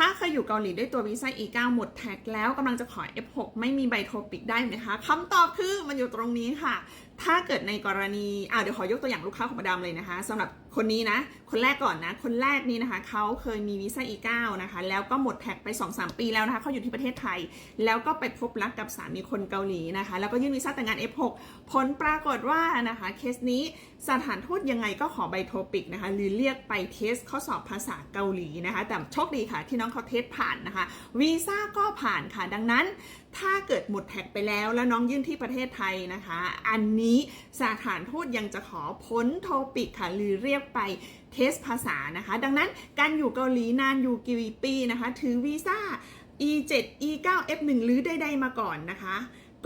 ถ้าเคยอยู่เกาหลีด้วยตัววีซ่า E9 หมดแท็กแล้วกำลังจะขอ F6 ไม่มีใบโทปิกได้ไหมคะคำตอบคือมันอยู่ตรงนี้ค่ะ ถ้าเกิดในกรณีอ่าเดี๋ยวขอยกตัวอย่างลูกค้าของมาดามเลยนะคะสำหรับคนนี้นะ คนแรกก่อนนะ คนแรกนี่นะคะเขาเคยมีวีซ่า E9 นะคะ แล้วก็หมดแท็กไป 2-3 ปีแล้วนะคะเขาอยู่ที่ประเทศไทย แล้วก็ไปพบรักกับสามีคนเกาหลีนะคะ แล้วก็ยื่นวีซ่าแต่งงาน F6 ผลปรากฏว่านะคะเคสนี้สถานทูตยังไงก็ขอใบโทปิกนะคะหรือเรียกไปเทสข้อสอบภาษาเกาหลีนะคะ แต่โชคดีค่ะที่น้องเขาเทสผ่านนะคะวีซ่าก็ผ่านค่ะดังนั้น ถ้าเกิดหมดแท็กไปแล้วแล้วน้องยื่นที่ประเทศไทยนะคะ อันนี้สถานทูตยังจะขอพ้นโทปิกค่ะหรือเรียกไปเทสภาษานะคะ ดังนั้นการอยู่เกาหลีนานอยู่กี่ปีนะคะ ถือวีซ่า E7 E9 F1 หรือใดๆมาก่อนนะคะ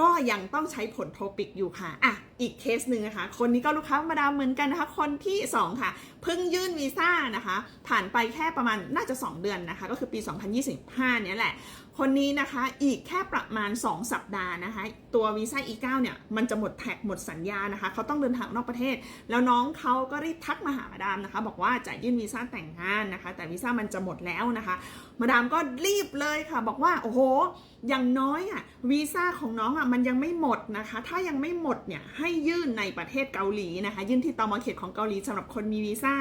ก็ยังต้องใช้ผลโทปิกอยู่ค่ะอะอีกเคสหนึ่งนะคะ คนนี้ก็ลูกค้ามาดามเหมือนกันนะคะ คนที่ 2 ค่ะ เพิ่งยื่นวีซ่านะคะ ผ่านไปแค่ประมาณน่าจะ 2 เดือนนะคะ ก็คือปี 2025 เนี่ยแหละ คนนี้นะคะอีกแค่ประมาณ 2 สัปดาห์นะคะ ตัววีซ่า E9 เนี่ยมันจะหมดแท็กหมดสัญญานะคะ เขาต้องเดินทางนอกประเทศ แล้วน้องเขาก็รีบทักมาหามาดามนะคะ บอกว่าจะยื่นวีซ่าแต่งงานนะคะ แต่วีซ่ามันจะหมดแล้วนะคะ มาดามก็รีบเลยค่ะ บอกว่าโอ้โหอย่างน้อยอะวีซ่าของน้องอะมันยังไม่หมดนะคะ ถ้ายังไม่หมดเนี่ยใให้ยื่นในประเทศเกาหลีนะคะ ยื่นที่ตมเขตของเกาหลีสำหรับคนมีวีซ่า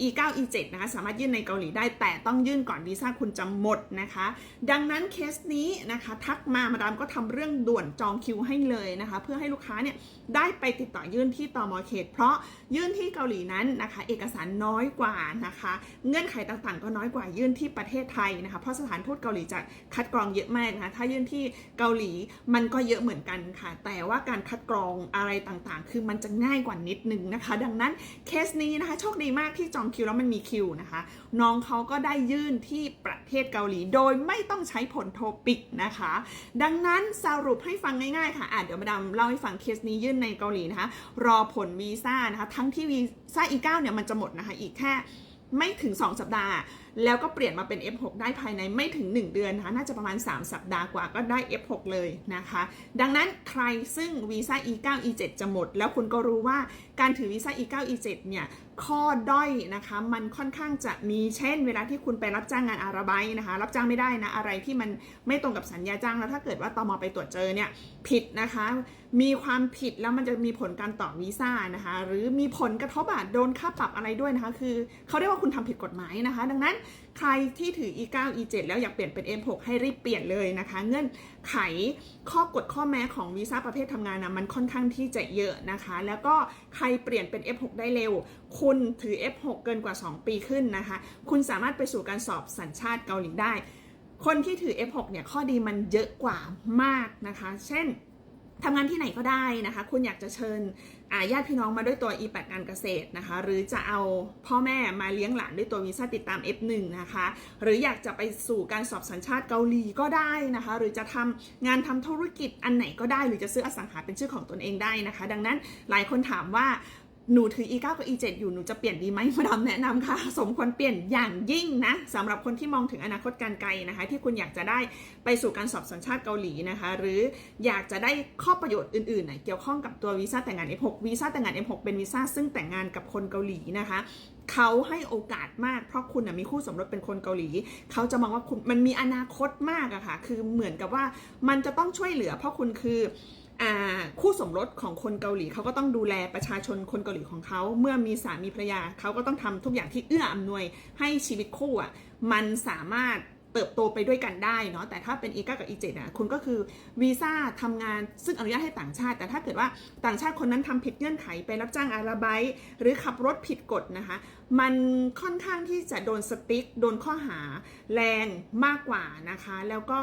E9 E7 นะคะสามารถยื่นในเกาหลีได้ แต่ต้องยื่นก่อนวีซ่าคุณจะหมดนะคะ ดังนั้นเคสนี้นะคะ ทักมามาดามก็ทำเรื่องด่วนจองคิวให้เลยนะคะ เพื่อให้ลูกค้าเนี่ยได้ไปติดต่อยื่นที่ตมเขต เพราะยื่นที่เกาหลีนั้นนะคะ เอกสารน้อยกว่านะคะ เงื่อนไขต่างๆ ก็น้อยกว่ายื่นที่ประเทศไทยนะคะ เพราะสถานทูตเกาหลีจะคัดกรองเยอะมากนะคะถ้ายื่นที่เกาหลีมันก็เยอะเหมือนกันค่ะ แต่ว่าการคัดกรองอะไรต่างๆ คือมันจะง่ายกว่านิดนึงนะคะ ดังนั้นเคสนี้นะคะโชคดีมากที่จองคิวแล้วมันมีคิวนะคะ น้องเขาก็ได้ยื่นที่ประเทศเกาหลี โดยไม่ต้องใช้ผลโทปิกนะคะ ดังนั้นสรุปให้ฟังง่ายๆค่ะอะเดี๋ยวมาดามเล่าให้ฟังเคสนี้ยื่นในเกาหลีนะคะ รอผลวีซ่านะคะ ทั้งที่วีซ่า E9 เนี่ยมันจะหมดนะคะ อีกแค่ไม่ถึง 2 สัปดาห์ แล้วก็เปลี่ยนมาเป็น F6 ได้ภายในไม่ถึง 1 เดือนนะคะ น่าจะประมาณ 3 สัปดาห์กว่าก็ได้ F6 เลยนะคะ ดังนั้นใครซึ่งวีซ่า E9 E7 จะหมด แล้วคุณก็รู้ว่าการถือวีซ่า E9 E7 เนี่ยข้อด้อยนะคะ มันค่อนข้างจะมีเช่น เวลาที่คุณไปรับจ้างงานอาราไบนะคะ รับจ้างไม่ได้นะ อะไรที่มันไม่ตรงกับสัญญาจ้างแล้วถ้าเกิดว่าตมไปตรวจเจอเนี่ยผิดนะคะ มีความผิดแล้วมันจะมีผลการต่อวีซ่านะคะ หรือมีผลกระทบอะโดนค่าปรับอะไรด้วยนะคะ คือเขาเรียกว่าคุณทำผิดกฎหมายนะคะ ดังนั้นใครที่ถือ E9 E7 แล้วอยากเปลี่ยนเป็น M6 ให้รีบเปลี่ยนเลยนะคะ เงื่อนไขข้อกฎข้อแม้ของวีซ่าประเภททำงานนะมันค่อนข้างที่จะเยอะนะคะ แล้วก็ใครเปลี่ยนเป็น F6 ได้เร็วคุุณถือ F6 เกินกว่า 2 ปีขึ้นนะคะ คุณสามารถไปสู่การสอบสัญชาติเกาหลีได้ คนที่ถือ F6 เนี่ยข้อดีมันเยอะกว่ามากนะคะ เช่นทำงานที่ไหนก็ได้นะคะ คุณอยากจะเชิญญาติพี่น้องมาด้วยตัว E8 การเกษตรนะคะ หรือจะเอาพ่อแม่มาเลี้ยงหลานด้วยตัววีซ่าติดตาม F1 นะคะ หรืออยากจะไปสู่การสอบสัญชาติเกาหลีก็ได้นะคะ หรือจะทำงานทำธุรกิจอันไหนก็ได้ หรือจะซื้ออสังหาเป็นชื่อของตนเองได้นะคะ ดังนั้นหลายคนถามว่า หนูถือ E9 กับ E7 อยู่ หนูจะเปลี่ยนดีไหมมาดามแนะนำค่ะ สมควรเปลี่ยนอย่างยิ่งนะสำหรับคนที่มองถึงอนาคตการไกลนะคะ ที่คุณอยากจะได้ไปสู่การสอบสัญชาติเกาหลีนะคะ หรืออยากจะได้ข้อประโยชน์อื่นๆนเกี่ยวข้องกับตัววีซ่าแต่งงาน F6 วีซ่าแต่งงาน F6 เป็นวีซ่าซึ่งแต่งงานกับคนเกาหลีนะคะเขาให้โอกาสมาก เพราะคุณนะมีคู่สมรสเป็นคนเกาหลี เขาจะมองว่าคุณมันมีอนาคตมากอะค่ะ คือเหมือนกับว่ามันจะต้องช่วยเหลือ เพราะคุณคือ คู่สมรสของคนเกาหลีเขาก็ต้องดูแลประชาชนคนเกาหลีของเขาเมื่อมีสามีภรรยาเขาก็ต้องทำทุกอย่างที่เอื้ออำนวยให้ชีวิตคู่อะมันสามารถเติบโตไปด้วยกันได้เนาะแต่ถ้าเป็น E9 กับ E7 อะคุณก็คือวีซ่าทำงานซึ่งอนุญาตให้ต่างชาติ แต่ถ้าเกิดว่าต่างชาติคนนั้นทำผิดเงื่อนไขไปรับจ้างอาราไบต์หรือขับรถผิดกฎนะคะ มันค่อนข้างที่จะโดนสติ๊กโดนข้อหาแรงมากกว่านะคะ แล้วก็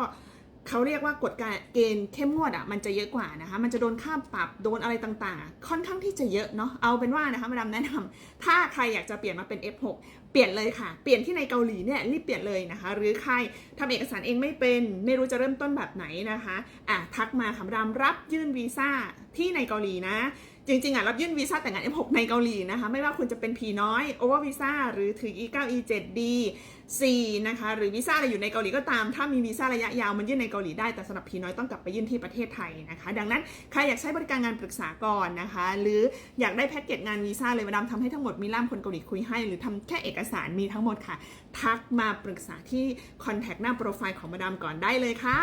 เขาเรียกว่ากฎการเกณฑ์เข้มงวดอะมันจะเยอะกว่านะคะ มันจะโดนค่าปรับโดนอะไรต่างๆ ค่อนข้างที่จะเยอะเนาะเอาเป็นว่านะคะมาดามแนะนำถ้าใครอยากจะเปลี่ยนมาเป็น F6 เปลี่ยนเลยค่ะ เปลี่ยนที่ในเกาหลีเนี่ยรีบเปลี่ยนเลยนะคะ หรือใครทำเอกสารเองไม่เป็น ไม่รู้จะเริ่มต้นแบบไหนนะคะอะทักมาค่ะมาดามรับยื่นวีซ่าที่ในเกาหลีนะ จริงๆอะรับยื่นวีซ่าแต่งงาน F6 ในเกาหลีนะคะ ไม่ว่าคุณจะเป็นผีน้อยโอเวอร์วีซ่าหรือถือ E9 E7D C นะคะ หรือวีซ่าอะไรอยู่ในเกาหลีก็ตาม ถ้ามีวีซ่าระยะยาวมันยื่นในเกาหลีได้แต่สำหรับพีน้อยต้องกลับไปยื่นที่ประเทศไทยนะคะ ดังนั้น ใครอยากใช้บริการงานปรึกษาก่อนนะคะ หรืออยากได้แพ็กเกจงานวีซ่าเลยมาดามทำให้ทั้งหมดมีล่ามคนเกาหลีคุยให้ หรือทำแค่เอกสารมีทั้งหมดค่ะ ทักมาปรึกษาที่คอนแทคหน้าโปรไฟล์ของมาดามก่อนได้เลยค่ะ